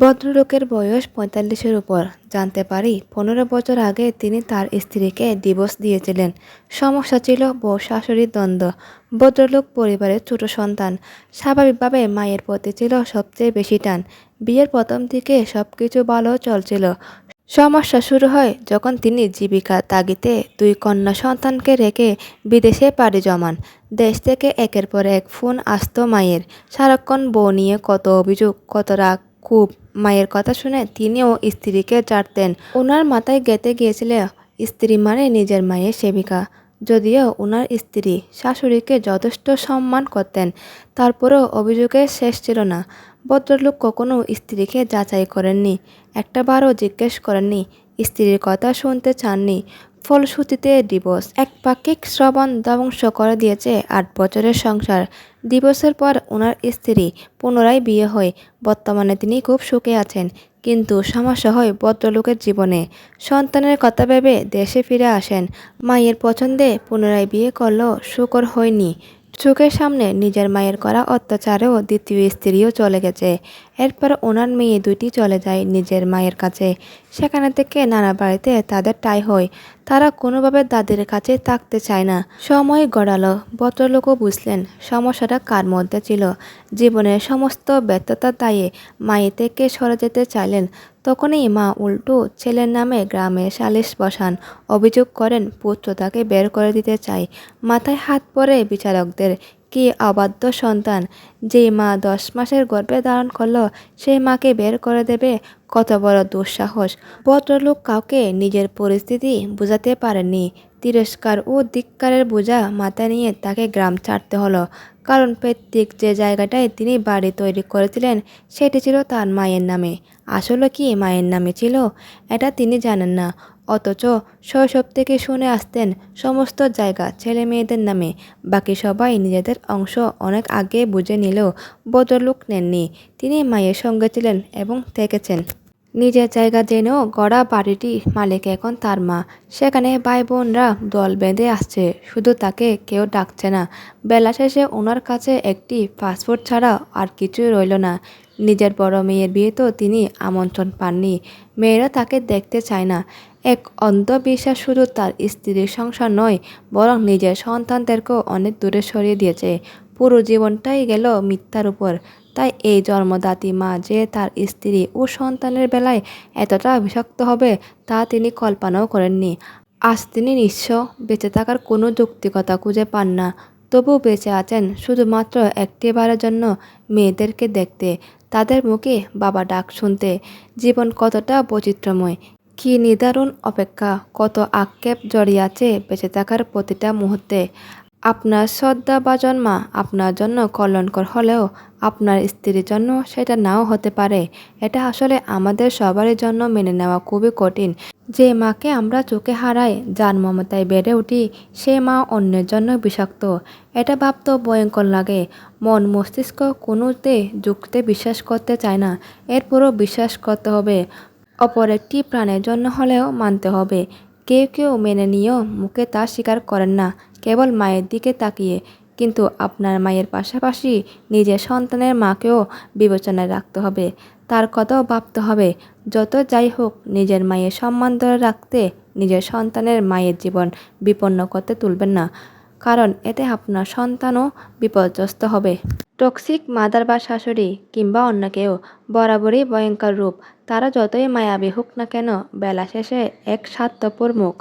ভদ্রলোকের বয়স পঁয়তাল্লিশের উপর। জানতে পারি, পনেরো বছর আগে তিনি তার স্ত্রীকে ডিভোর্স দিয়েছিলেন। সমস্যা ছিল বউ শাশুড়ির দ্বন্দ্ব। ভদ্রলোক পরিবারের ছোট সন্তান। স্বাভাবিকভাবে মায়ের প্রতি ছিল সবচেয়ে বেশি টান। বিয়ের প্রথম দিকে সব কিছু ভালো চলছিল। সমস্যা শুরু হয় যখন তিনি জীবিকা তাগিতে দুই কন্যা সন্তানকে রেখে বিদেশে পাড়ি জমান। দেশ থেকে একের পর এক ফোন আসতো মায়ের। সারাক্ষণ বউ নিয়ে কত অভিযোগ, কত রাগ খুব মায়ের কথা শুনে তিনিও স্ত্রীকে চাটতেন। ওনার মাথায় গেতে গিয়েছিল স্ত্রী মানে নিজের মায়ের সেবিকা। যদিও ওনার স্ত্রী শাশুড়িকে যথেষ্ট সম্মান করতেন, তারপরেও অভিযোগের শেষ ছিল না। ভদ্রলোক কখনো স্ত্রীকে যাচাই করেননি, একটাবারও জিজ্ঞেস করেননি স্ত্রীর কথা শুনতে চাননি। ফলশ্রুতিতে ডিভোর্স। এক পাক্ষিক শ্রবণ ধ্বংস করে দিয়েছে আট বছরের সংসার। ডিভোর্সের পর ওনার স্ত্রী পুনরায় বিয়ে হয়। বর্তমানে তিনি খুব সুখে আছেন, কিন্তু সমস্যা হয় ভদ্রলোকের জীবনে। সন্তানের কথা ভেবে দেশে ফিরে আসেন। মায়ের পছন্দে পুনরায় বিয়ে করলেও সুকর হয়নি। চোখের সামনে নিজের মায়ের করা অত্যাচারেও দ্বিতীয় স্ত্রীও চলে গেছে। এরপর ওনার মেয়ে দুইটি চলে যায় নিজের মায়ের কাছে। সেখানে থেকে নানা বাড়িতে তাদের টাই হয়। তারা কোনোভাবে দাদির কাছে থাকতে চায় না। সময় গড়ালো। ভদ্রলোকও বুঝলেন, সমস্যাটা কার মধ্যে ছিল। জীবনের সমস্ত ব্যর্থতা দায়ে মায়ে থেকে সরে যেতে চাইলেন। তখনই মা উল্টো ছেলের নামে গ্রামে সালিশ বসান। অভিযোগ করেন পুত্র তাকে বের করে দিতে চায় মাথায় হাত পরে বিচারকদের কি অবাধ্য সন্তান? যে মা দশ মাসের গর্ভে ধারণ করল, সেই মাকে বের করে দেবে কত বড় দুঃসাহস। ভদ্রলোক কাউকে নিজের পরিস্থিতি বোঝাতে পারেননি। তিরস্কার ও ধিক্কারের বোঝা মাথায় নিয়ে তাকে গ্রাম ছাড়তে হলো। কারণ প্রত্যেক যে জায়গাটায় তিনি বাড়ি তৈরি করেছিলেন, সেটি ছিল তার মায়ের নামে। আসলে কি মায়ের নামে ছিল, এটা তিনি জানেন না। অথচ শৈশব থেকে শুনে আসতেন সমস্ত জায়গা ছেলে মেয়েদের নামে। বাকি সবাই নিজেদের অংশ অনেক আগে বুঝে নিলেও ভদ্রলোক নেননি। তিনি মায়ের সঙ্গে ছিলেন এবং থেকেছেন। নিজের জায়গা জেনেও গড়া বাড়িটি মালিক এখন তার মা। সেখানে ভাই বোনরা দল বেঁধে আসছে। শুধু তাকে কেউ ডাকছে না। বেলা শেষে ওনার কাছে একটি পাসপোর্ট ছাড়া আর কিছুই রইল না। নিজের বড় মেয়ের বিয়েতেও তিনি আমন্ত্রণ পাননি। মেয়েরা তাকে দেখতে চায় না। এক অন্ধবিশ্বাস শুধু তার স্ত্রীর সংসার নয়, বরং নিজের সন্তানদেরকেও অনেক দূরে সরিয়ে দিয়েছে। পুরো জীবনটাই গেল মিথ্যার উপর। তাই এই জন্মদাতি মা যে তার স্ত্রী ও সন্তানের বেলায় এতটা বিষাক্ত হবে, তা তিনি কল্পনাও করেননি। আজ তিনি নিঃস্ব, বেঁচে থাকার কোনো যৌক্তিকতা খুঁজে পান না। তবু বেঁচে আছেন শুধুমাত্র একটিবারের জন্য মেয়েদেরকে দেখতে, তাদের মুখে বাবা ডাক শুনতে। জীবন কতটা বৈচিত্র্যময়। কি নিদারুণ অপেক্ষা, কত আক্ষেপ জড়িয়ে আছে বেঁচে থাকার প্রতিটা মুহূর্তে। আপনার শ্রদ্ধা বা জন্মা আপনার জন্য কল্যাণকর হলেও আপনার স্ত্রীর জন্য সেটা নাও হতে পারে। এটা আসলে আমাদের সবারই জন্য মেনে নেওয়া খুবই কঠিন। যে মাকে আমরা চোখে হারাই, যার মমতায় বেড়ে উঠি, সে মা অন্যের জন্য বিষাক্ত। এটা ভাবতেও ভয়ঙ্কর লাগে। মন মস্তিষ্ক কোনোতে যুক্তিতে বিশ্বাস করতে চায় না। এরপরও বিশ্বাস করতে হবে। অপর একটি প্রাণের জন্য হলেও মানতে হবে। কেউ কেউ মেনে নিয়েও মুখে তা স্বীকার করেন না। কেবল মায়ের দিকে তাকিয়ে, কিন্তু আপনার মায়ের পাশাপাশি নিজের সন্তানের মাকেও বিবেচনায় রাখতে হবে। তার কথাও ভাবতে হবে, যত যাই হোক নিজের মায়ের সম্মান ধরে রাখতে নিজের সন্তানের মায়ের জীবন বিপন্ন করতে তুলবেন না, কারণ এতে আপনার সন্তানও বিপর্যস্ত হবে। টক্সিক মাদার বা শাশুড়ি কিংবা অন্য কেউ বরাবরই ভয়ঙ্কর রূপ, তারা যতই মায়াবী হোক না কেন, বেলা শেষে এক স্বার্থপর মুখ।